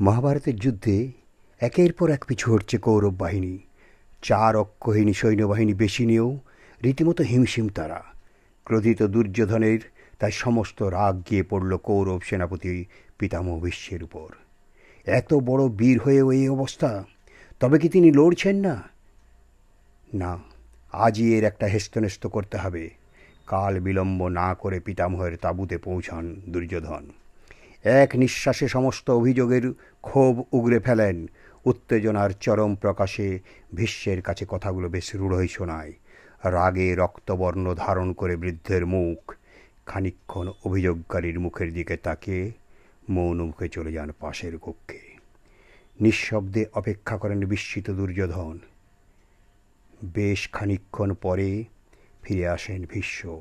মহাভারতের যুদ্ধে একের পর এক পিছু হচ্ছে কৌরব বাহিনী। চার অক্ষহীনী সৈন্যবাহিনী বেশি নিয়েও রীতিমতো হিমশিম তারা। ক্রোধিত দুর্যোধনের তাই সমস্ত রাগ গিয়ে পড়ল কৌরব সেনাপতি পিতামহ বিশ্বের উপর। এত বড় বীর হয়েও এই অবস্থা? তবে কি তিনি লড়ছেন না? না, আজই এর একটা হেস্তনেস্ত করতে হবে। কাল বিলম্ব না করে পিতামহের তাঁবুতে পৌঁছান দুর্যোধন। এক নিঃশ্বাসে সমস্ত অভিযোগের ক্ষোভ উগরে ফেলেন। উত্তেজনার চরম প্রকাশে ভীষ্মের কাছে কথাগুলো বেশ রূঢ়ই শোনায়। রাগে রক্তবর্ণ ধারণ করে বৃদ্ধের মুখ। খানিক্ষণ অভিযোগকারীর মুখের দিকে তাকিয়ে মৌন মুখে চলে যান পাশের কক্ষে। নিঃশব্দে অপেক্ষা করেন বিস্মিত দুর্যোধন। বেশ খানিক্ষণ পরে ফিরে আসেন ভীষ্ম।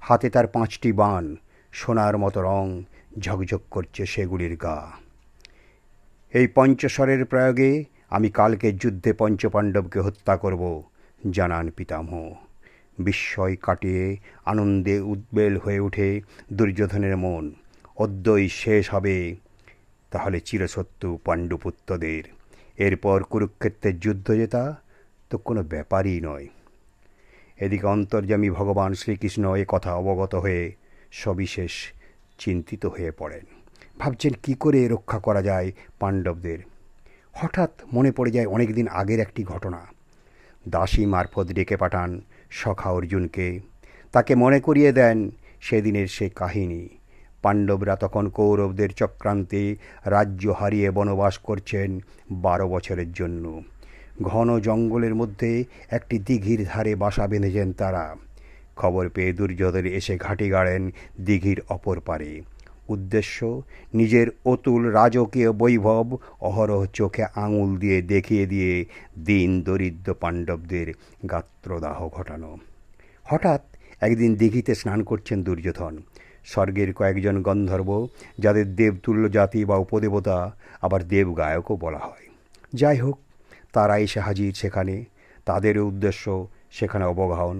হাতে তার পাঁচটি বান, সোনার মতো রং ঝকঝক করছে সেগুলির গা। এই পঞ্চস্বরের প্রয়োগে আমি কালকে যুদ্ধে পঞ্চপাণ্ডবকে হত্যা করব, জানান পিতামহ। বিস্ময় কাটিয়ে আনন্দে উদ্বেল হয়ে ওঠে দুর্যোধনের মন অদ্যই শেষ হবে। তাহলে চিরসত্য পাণ্ডুপুত্রদের। এরপর কুরুক্ষেত্রের যুদ্ধ জেতা তো কোনো ব্যাপারই নয়। এদিকে অন্তর্যামী ভগবান শ্রীকৃষ্ণ এ কথা অবগত হয়ে সবিশেষ চিন্তিত হয়ে পড়েন। ভাবছেন কি করে রক্ষা করা যায় পাণ্ডবদের। হঠাৎ মনে পড়ে যায় অনেক দিন আগের একটি ঘটনা। দাসী মারফত ডেকে পাঠান সখা অর্জুনকে। তাকে মনে করিয়ে দেন সেদিনের সে কাহিনী। পাণ্ডবরা তখন কৌরবদের চক্রান্তে রাজ্য হারিয়ে বনবাস করছেন বারো বছরের জন্য। ঘন জঙ্গলের মধ্যে একটি দিঘির ধারে বাসা বেঁধেছেন তারা। খবর পেয়ে দুর্যোধন এসে ঘাঁটি গাড়েন দিঘির অপর পারে। উদ্দেশ্য, নিজের অতুল রাজকীয় বৈভব অহরহ চোখে আঙুল দিয়ে দেখিয়ে দিয়ে দিন দরিদ্র পাণ্ডবদের গাত্রদাহ ঘটানো। হঠাৎ একদিন দিঘিতে স্নান করছেন দুর্যোধন। স্বর্গের কয়েকজন গন্ধর্ব, যাদের দেবতুল্য জাতি বা উপদেবতা, আবার দেবগায়কও বলা হয়। যাই হোক তারা এসে হাজির সেখানে। তাদের উদ্দেশ্য সেখানে অবগাহন।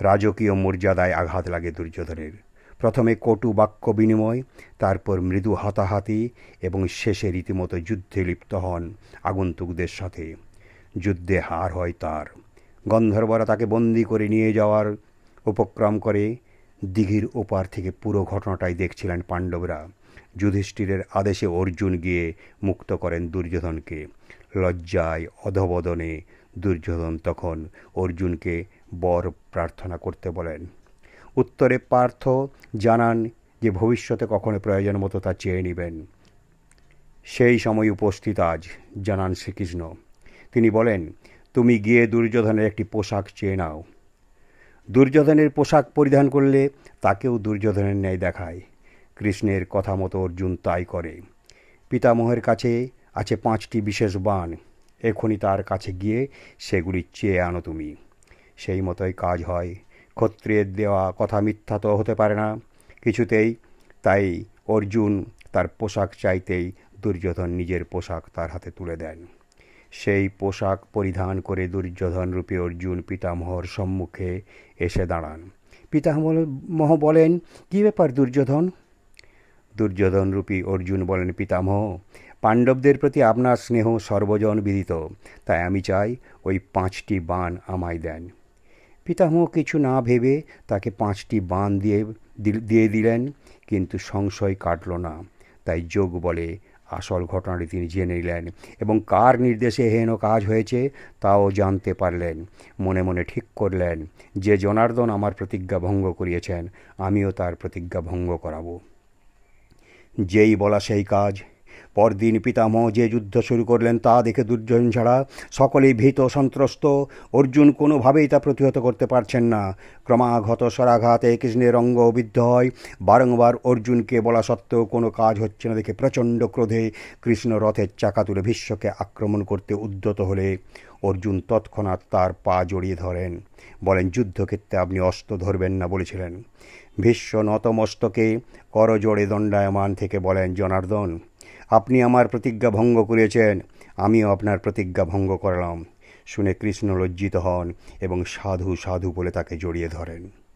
রাজকীয় মর্যাদায় আঘাত লাগে দুর্যোধনের। প্রথমে কটু বাক্য বিনিময়, তারপর মৃদু হাতাহাতি এবং শেষে রীতিমতো যুদ্ধে লিপ্ত হন আগন্তুকদের সাথে। যুদ্ধে হার হয় তার। গন্ধর্বরা তাকে বন্দি করে নিয়ে যাওয়ার উপক্রম করে দিঘির ওপার থেকে পুরো ঘটনাটাই দেখছিলেন পাণ্ডবরা। যুধিষ্ঠিরের আদেশে অর্জুন গিয়ে মুক্ত করেন দুর্যোধনকে। লজ্জায় অধবদনে দুর্যোধন তখন অর্জুনকে বর প্রার্থনা করতে বলেন। উত্তরে পার্থ জানান যে ভবিষ্যতে কখনো প্রয়োজন মতো তা চেয়ে নেবেন। সেই সময় উপস্থিত আজ, জানান শ্রীকৃষ্ণ। তিনি বলেন, তুমি গিয়ে দুর্যোধনের একটি পোশাক চেয়ে নাও। দুর্যোধনের পোশাক পরিধান করলে তাকেও দুর্যোধনের ন্যায় দেখায়। কৃষ্ণের কথা মতো অর্জুন তাই করে। পিতামহের কাছে আছে পাঁচটি বিশেষ বাণ। এখনই তার কাছে গিয়ে সেগুলি চেয়ে আনো তুমি। সেই মতোই কাজ হয়। ক্ষত্রিয়ের দেওয়া কথা মিথ্যা তো হতে পারে না। কিছুতেই তাই অর্জুন তার পোশাক চাইতেই দুর্যোধন নিজের পোশাক তার হাতে তুলে দেন। সেই পোশাক পরিধান করে দুর্যোধন রূপে অর্জুন পিতামহর সম্মুখে এসে দাঁড়ান। পিতামহ বলেন, কী ব্যাপার দুর্যোধন? দুর্যোধন রূপী অর্জুন বলেন, পিতামহ, পাণ্ডবদের প্রতি আপনার স্নেহ সর্বজন বিদিত। তাই আমি চাই ওই পাঁচটি বান আমায় দেন। পিতামহ কিছু না ভেবে তাকে পাঁচটি বান দিয়ে দিয়ে দিলেন, কিন্তু সংশয় কাটল না। তাই যোগ বলে আসল ঘটনাটি তিনি জেনে নিলেন এবং কার নির্দেশে হেন কাজ হয়েছে তাও জানতে পারলেন। মনে মনে ঠিক করলেন যে জনার্দন আমার প্রতিজ্ঞা ভঙ্গ করিয়েছেন, আমিও তার প্রতিজ্ঞা ভঙ্গ করাবো। যেই বলা সেই কাজ পরদিন পিতামহ যে যুদ্ধ শুরু করলেন তা দেখে দুর্যোধন ছাড়া সকলেই ভীত সন্ত্রস্ত। অর্জুন কোনোভাবেই তা প্রতিহত করতে পারছেন না। ক্রমাগত স্বরাঘাতে কৃষ্ণের অঙ্গ বিদ্ধ হয়। বারংবার অর্জুনকে বলা সত্ত্বেও কোনো কাজ হচ্ছে না দেখে প্রচণ্ড ক্রোধে কৃষ্ণ রথের চাকা তুলে ভীষ্মকে আক্রমণ করতে উদ্যত হলে অর্জুন তৎক্ষণাৎ তার পা জড়িয়ে ধরেন। বলেন, যুদ্ধক্ষেত্রে আপনি অস্ত্র ধরবেন না, বলেছিলেন। ভীষ্ম নতমস্তকে করজোড়ে দণ্ডায়মান থেকে বলেন, জনার্দন আপনি আমার প্রতিজ্ঞা ভঙ্গ করেছেন, আমিও আপনার প্রতিজ্ঞা ভঙ্গ করলাম। শুনে কৃষ্ণ লজ্জিত হন এবং সাধু সাধু বলে তাকে জড়িয়ে ধরেন।